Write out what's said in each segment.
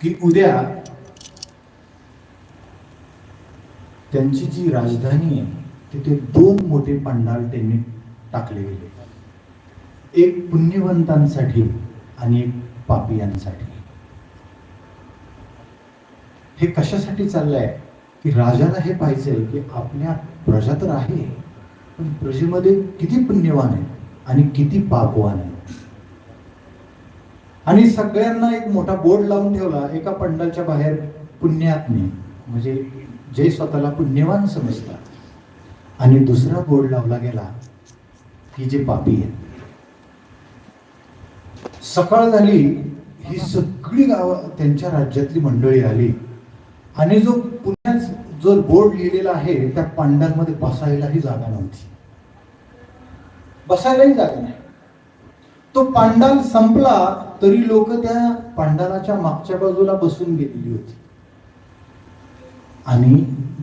की उद्या त्यांची जी राजधानी आहे तिथे दोन मोठे पंडाल त्यांनी टाकले गेले. एक पुण्यवंतांसाठी आणि एक पापियांसाठी. हे कशासाठी चाललंय? की राजाला हे पाहिजे की आपल्या प्रजा तर आहे पण प्रजेमध्ये किती पुण्यवान आहेत आणि किती पापवान आहेत? आणि सगळ्यांना एक मोठा बोर्ड लावून ठेवला एका पंडालच्या बाहेर पुण्यात्मी म्हणजे जे स्वतःला पुण्यवान समजतात. आणि दुसरा बोर्ड लावला गेला की जे पापी आहेत. सकाळ झाली ही सगळी गावं त्यांच्या राज्यातली मंडळी आली. आणि जो पुण्यात जो बोर्ड लिहिलेला आहे त्या पांडांमध्ये बसायलाही जागा नव्हती. बसायलाही जागा नाही. तो पांडाल संपला तरी लोक त्या पांडालाच्या मागच्या बाजूला बसून गेलेली होती. आणि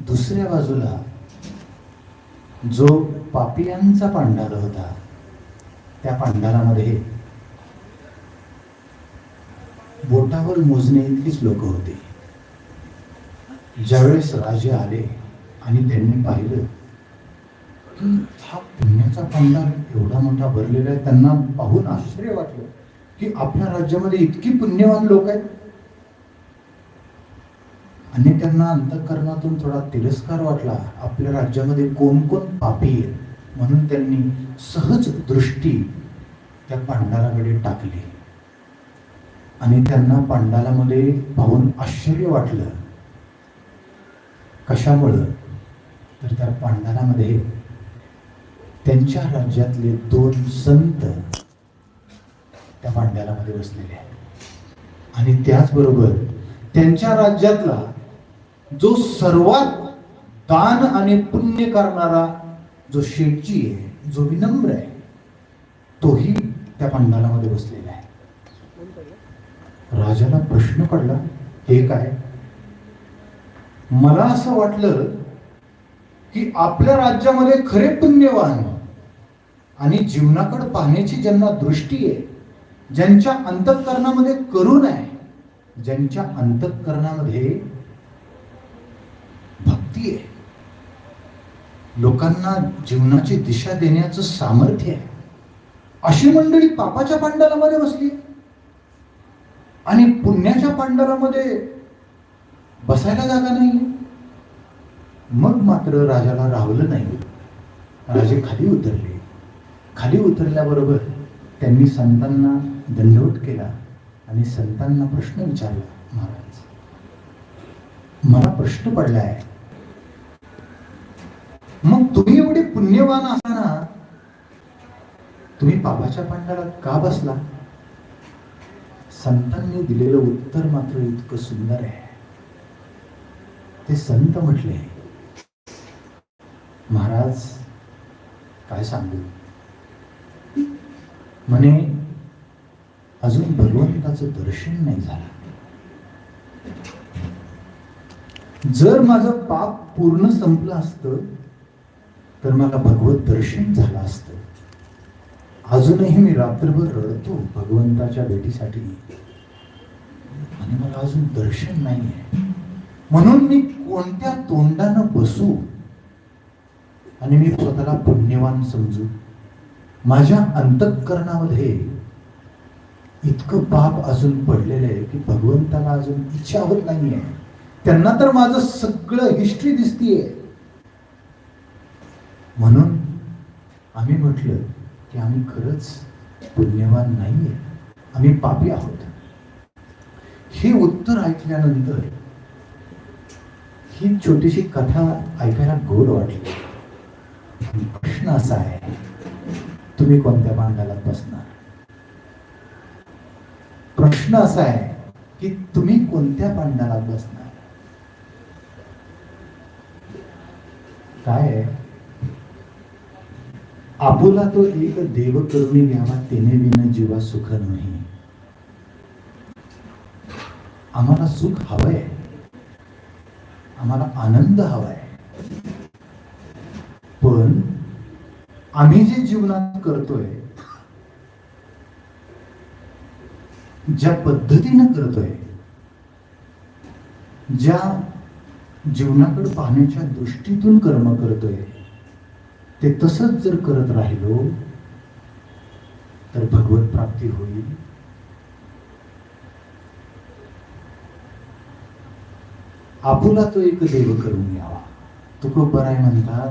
दुसऱ्या बाजूला जो पापियांचा पांडाल होता त्या पांडालामध्ये बोटावर मोजणे इतकीच लोक होते. ज्यावेळेस राजे आले आणि त्यांनी पाहिलं की हा पुण्याचा पांडाल एवढा मोठा भरलेला आहे त्यांना पाहून आश्चर्य वाटलं की आपल्या राज्यामध्ये इतकी पुण्यवान लोक आहेत. आणि त्यांना अंतकरणातून थोडा तिरस्कार वाटला आपल्या राज्यामध्ये कोण कोण पापी आहेत म्हणून त्यांनी सहज दृष्टी त्या पांडालाकडे टाकली. आणि त्यांना पांडालामध्ये पाहून आश्चर्य वाटलं. कशामुळं? तर त्या पांडारामध्ये त्यांच्या राज्यातले दोन संत त्या पांड्यालामध्ये बसलेले आहेत. आणि त्याचबरोबर त्यांच्या राज्यातला जो सर्वात दान आणि पुण्य करणारा जो शेटजी आहे जो विनम्र आहे तोही त्या पांडालामध्ये बसलेला आहे. राजाला प्रश्न पडला हे काय? मला असं वाटलं की आपल्या राज्यामध्ये खरे पुण्यवान आणि जीवनाकडे पाहण्याची ज्यांना दृष्टी आहे ज्यांच्या अंतःकरणामध्ये करुण आहे ज्यांच्या अंतःकरणामध्ये भक्ती आहे. लोकांना जीवनाची दिशा देण्याचं सामर्थ्य आहे. अशी मंडळी पापाच्या पांडलामध्ये बसली आणि पुण्याच्या पांडलामध्ये बसायला जागा नाही मग मात्र राजाला राहवलं नाही. राजे खाली उतरले. खाली उतरल्याबरोबर त्यांनी संतांना दंडवत केला आणि संतांना प्रश्न विचारला महाराज. मला प्रश्न पडलाय. मग तुम्ही एवढे पुण्यवान असताना तुम्ही पापाच्या पांडाला का बसला? संतांनी दिलेलं उत्तर मात्र इतकं सुंदर आहे. ते संत म्हटले महाराज काय सांगू? म्हणे अजून भगवंताचं दर्शन नाही झालं. जर माझं पाप पूर्ण संपलं असतं तर मला भगवत दर्शन झालं असतं. अजूनही मी रात्रभर रडतो भगवंताच्या भेटीसाठी. आणि मला अजून दर्शन नाही आहे म्हणून मी कोणत्या तोंडानं बसू आणि मी स्वतःला पुण्यवान समजू. माझ्या अंतःकरणामध्ये इतकं पाप अजून पडलेलं आहे की भगवंताला अजून इच्छा होत नाहीये. त्यांना तर माझं सगळं हिस्ट्री दिसतीये. म्हणून आम्ही म्हटलं की आम्ही खरंच पुण्यवान नाहीये. आम्ही पापी आहोत. हे उत्तर ऐकल्यानंतर ही छोटीशी कथा ऐकायला गोड वाटली. प्रश्न असा आहे तुम्ही कोणत्या पांडालात बसणार? प्रश्न असा आहे की तुम्ही कोणत्या पांडालात बसणार? काय आहे? आपुला तो एक देव करुणी घ्यावा तेने विन जीवा सुख नाही. आम्हाला सुख हवंय. आम्हाला आनंद हवाय. पण आम्ही जे जीवनात करतोय ज्या पद्धतीनं करतोय ज्या जीवनाकडे पाहण्याच्या दृष्टीतून कर्म करतोय ते तसंच जर करत राहिलो तर भगवत प्राप्ती होईल. आपुला तो एक देव करून यावा. तुकोबराय आहे म्हणतात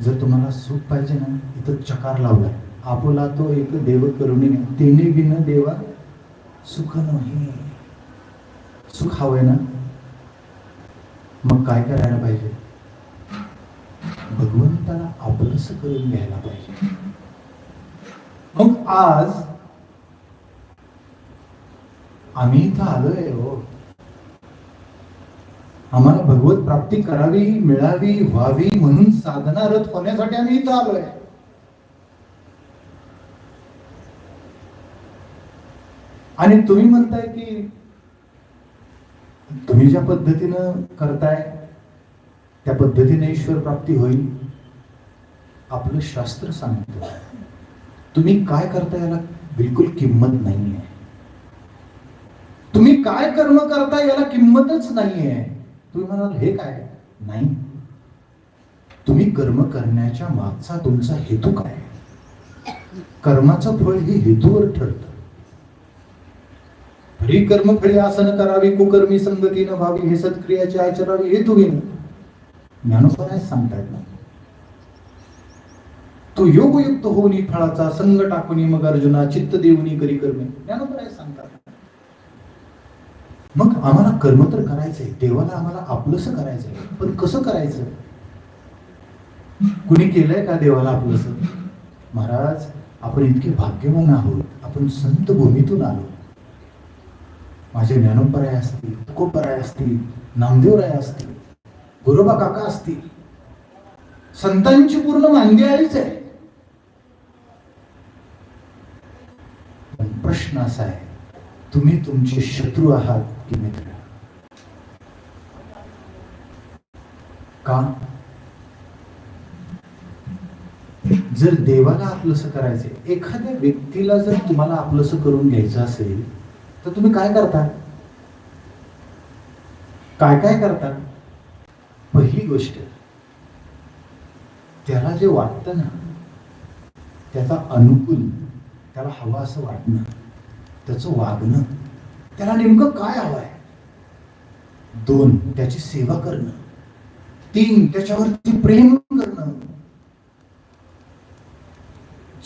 जर तुम्हाला सुख पाहिजे ना इथं चकार लावलाय. आपुला तो एक देव करून या. तिने बिन देवा सुख नाही सुख हवंय ना? मग काय करायला पाहिजे? भगवंताला आपलंस करून घ्यायला पाहिजे. मग आज आम्ही इथं आलोय हो. भगवत प्राप्ती करावी मिळावी व्हावी म्हणून साधनारत होण्यासाठी आम्ही इथं आलोय. आणि तुम्ही म्हणताय की तुम्ही ज्या पद्धतीनं करताय त्या पद्धतीने ईश्वर प्राप्ती होईल. आपलं शास्त्र सांगतं. तुम्ही काय करता याला बिलकुल किंमत नाहीये. तुम्ही काय कर्म करता याला किंमतच नाहीये. तुम्ही म्हणाल हे काय नाही. तुम्ही कर्म करण्याच्या मागचा तुमचा हेतू काय कर्माचं फळ हे हेतूवर ठरतं. हरी कर्मफळी आसन करावी कुकर्मी संगतीनं व्हावी हे सत्क्रियाचे आचरावी हेतू घेणं ज्ञानोपराय सांगतायत ना. तो योगयुक्त होऊनी फळाचा संग टाकून मग अर्जुना चित्त देऊनी करी कर्मे. ज्ञानोपराय मग आम्हाला कर्म तर करायचंय देवाला आम्हाला आपलंस करायचंय पण कसं करायचं? कुणी केलंय का देवाला आपलंस? महाराज आपण इतके भाग्यवान आहोत आपण संत भूमीतून आलो. माझे ज्ञानोपराय असतील तुकोपराय असतील नामदेवराय असतील गुरुबा काका असतील संतांची पूर्ण मांदियाळीच आहे. पण प्रश्न असा आहे तुम्ही तुमचे शत्रू आहात की मित्र का जर देवाला आपलंस करायचंय एखाद्या व्यक्तीला जर तुम्हाला आपलंस करून घ्यायचं असेल तर तुम्ही काय करता? काय काय करता? पहिली गोष्ट त्याला जे वाटतं ना त्याचा अनुकूल त्याला हवं असं वाटणं त्याचं वागणं त्याला नेमकं काय हवं आहे दोन त्याची सेवा करणं. तीन त्याच्यावरती प्रेम करणं.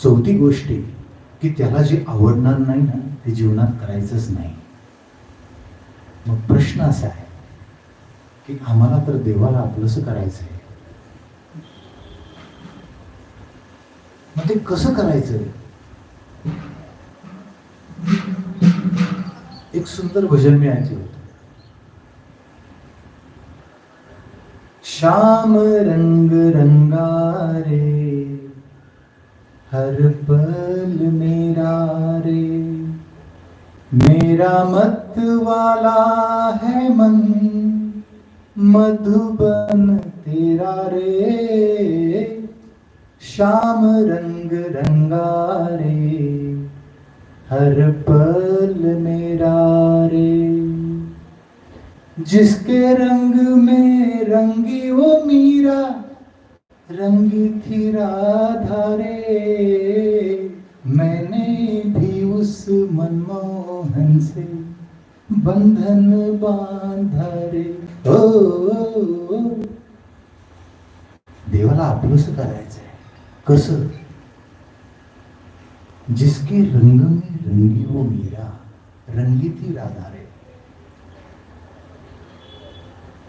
चौथी गोष्ट की त्याला जे आवडणार नाही ना ते जीवनात करायचंच नाही. मग प्रश्न असा आहे की आम्हाला तर देवाला आपलंसं करायचं आहे मग ते कसं करायचं? एक सुंदर भजन मी ऐकलं होतं. श्याम रंग रंगारे हर पल मेरा रे मेरा मत वाला है मन मधुबन तेरा रे। श्याम रंग रंगारे हर पल जिसके रंग में रंगी वो मीरा रंगी थी राधा रे मैंने भी उस मनमोहन से बंधन बांधा रे ओ, ओ, ओ. ओ। देवाला आपलंस करायचंय कसं जिसके रंग में रंगी वो मीरा रंगी थी राधा रे